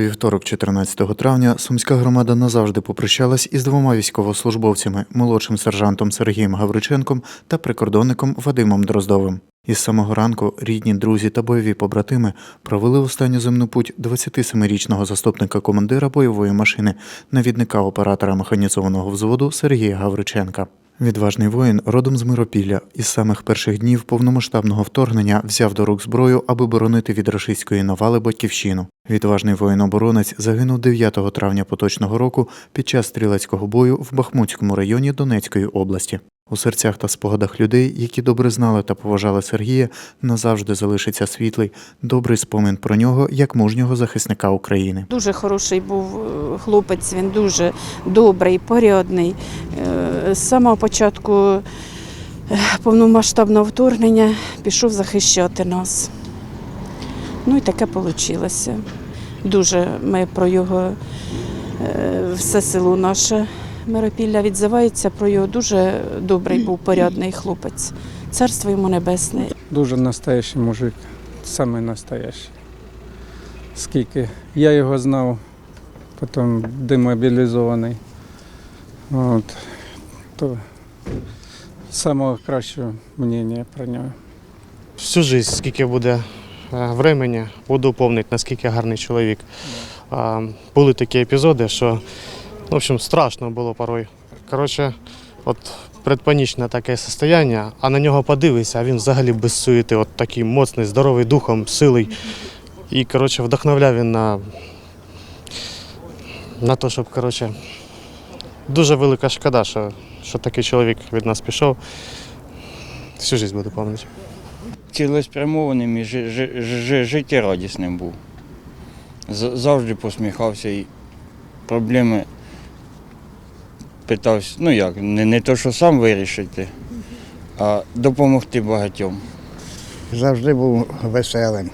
вівторок, 14 травня, сумська громада назавжди попрощалась із двома військовослужбовцями молодшим сержантом Сергієм Гавриченком та прикордонником Вадимом Дроздовим. Із самого ранку рідні, друзі та бойові побратими провели останню земну путь 27-річного заступника командира бойової машини, навідника оператора механізованого взводу Сергія Гавриченка. Відважний воїн родом з Миропілля із самих перших днів повномасштабного вторгнення взяв до рук зброю, аби боронити від рашистської навали батьківщину. Відважний воїн-оборонець загинув 9 травня поточного року під час стрілецького бою в Бахмутському районі Донецької області. У серцях та спогадах людей, які добре знали та поважали Сергія, назавжди залишиться світлий, добрий спомин про нього як мужнього захисника України. Дуже хороший був е, хлопець, він дуже добрий, порядний. Е, З самого початку е, повномасштабного вторгнення пішов захищати нас. Ну і таке вийшло. Дуже ми про його все село наше Миропілля відзивається про його дуже добрий був порядний хлопець. Царство йому небесне. Дуже настоящий мужик, саме настоящий. Скільки я його знав, потім демобілізований. От, то самого кращого мнення про нього. всю жизнь, скільки буде е, времени, буду помнити, наскільки гарний чоловік. Були такі епізоди, що в общем, страшно було порой. Коротше, от предпанічне таке состояння, а на нього подивишся, а він взагалі без суєти, от такий моцний, здоровий духом, силий. І коротше, вдохновляв він на, на те, щоб коротше, дуже велика шкода, що, що такий чоловік від нас пішов. Всю життя буду пам'ятати. цілеспрямованим і жи- жи- жи- життєрадісним був. Завжди посміхався і проблеми питався, ну як, не, не то, що сам вирішити, а допомогти багатьом. завжди був веселим,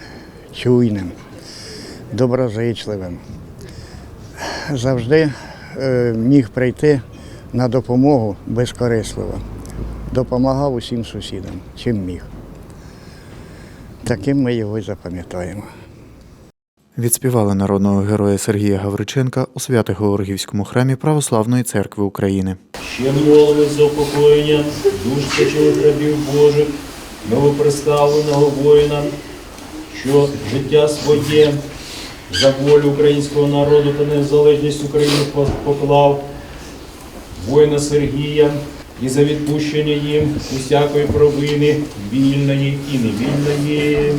чуйним, доброзичливим. Завжди е, міг прийти на допомогу безкорисливо. Допомагав усім сусідам, чим міг. Таким ми його й запам'ятаємо. Відспівали народного героя Сергія Гавриченка у Свято-Георгіївському храмі Православної церкви України. Ще молились за упокоєння душ почилих рабів Божих, новоприставленого воїна, що життя своє за волю українського народу та незалежність України поклав, воїна Сергія і за відпущення їм усякої провини, вільної і невільної.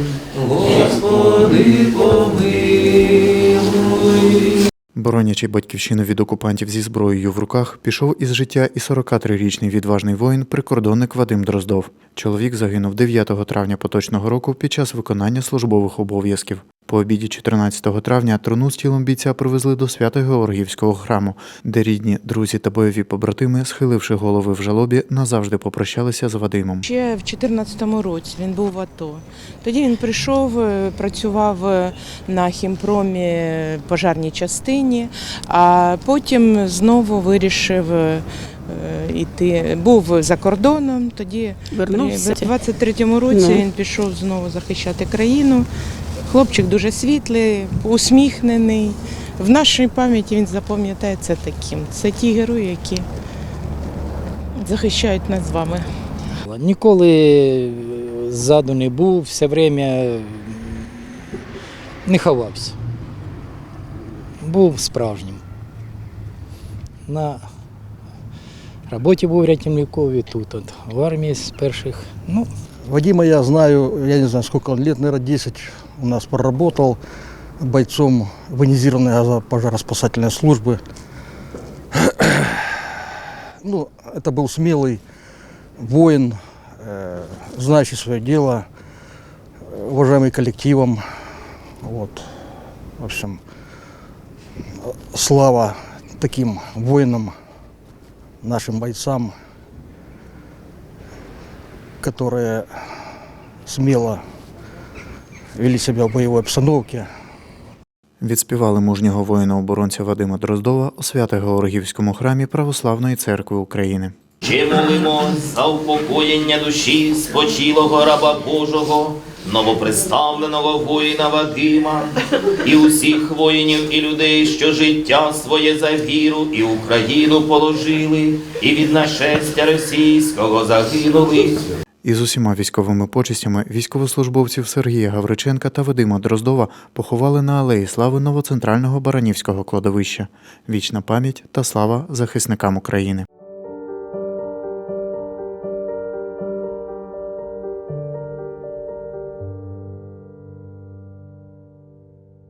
Боронячи батьківщину від окупантів зі зброєю в руках, пішов із життя і 43-річний відважний воїн, прикордонник Вадим Дроздов. Чоловік загинув 9 травня поточного року під час виконання службових обов'язків. По обіді 14 травня труну з тілом бійця привезли до Свято-Георгіївського храму, де рідні, друзі та бойові побратими, схиливши голови в жалобі, назавжди попрощалися з Вадимом. Ще в 2014 році він був в АТО. Тоді він прийшов, е, працював е, на хімпромі е, пожарній частині, а потім знову вирішив іти. Був за кордоном. Тоді Вернувся. в 23-му році Ну. він пішов знову захищати країну. Хлопчик дуже світлий, усміхнений. В нашій пам'яті він запам'ятається таким. Це ті герої, які захищають нас з вами. Ніколи ззаду не був, все время не ховався. Був справжнім. На роботі був рятівником і тут, от, в армії з перших. Ну, Вадима я знаю, я не знаю, сколько он лет, наверное, 10 у нас проработал бойцом военизированной пожароспасательной службы. Ну, это был смелый воин, э, знающий свое дело, э, уважаемый коллективом. Вот. В общем, слава таким воинам, нашим бойцам, которые смело вели себя в боевой обстановке. Відспівали мужнього воїна-оборонця Вадима Дроздова у Свято-Георгіївському храмі Православної церкви України. Чи молимось за упокоєння душі спочилого раба Божого новоприставленого воїна Вадима і усіх воїнів і людей, що життя своє за віру і Україну положили, і від нашестя російського загинули. Із усіма військовими почестями військовослужбовців Сергія Гавриченка та Вадима Дроздова поховали на алеї слави новоцентрального Баранівського кладовища. Вічна пам'ять та слава захисникам України.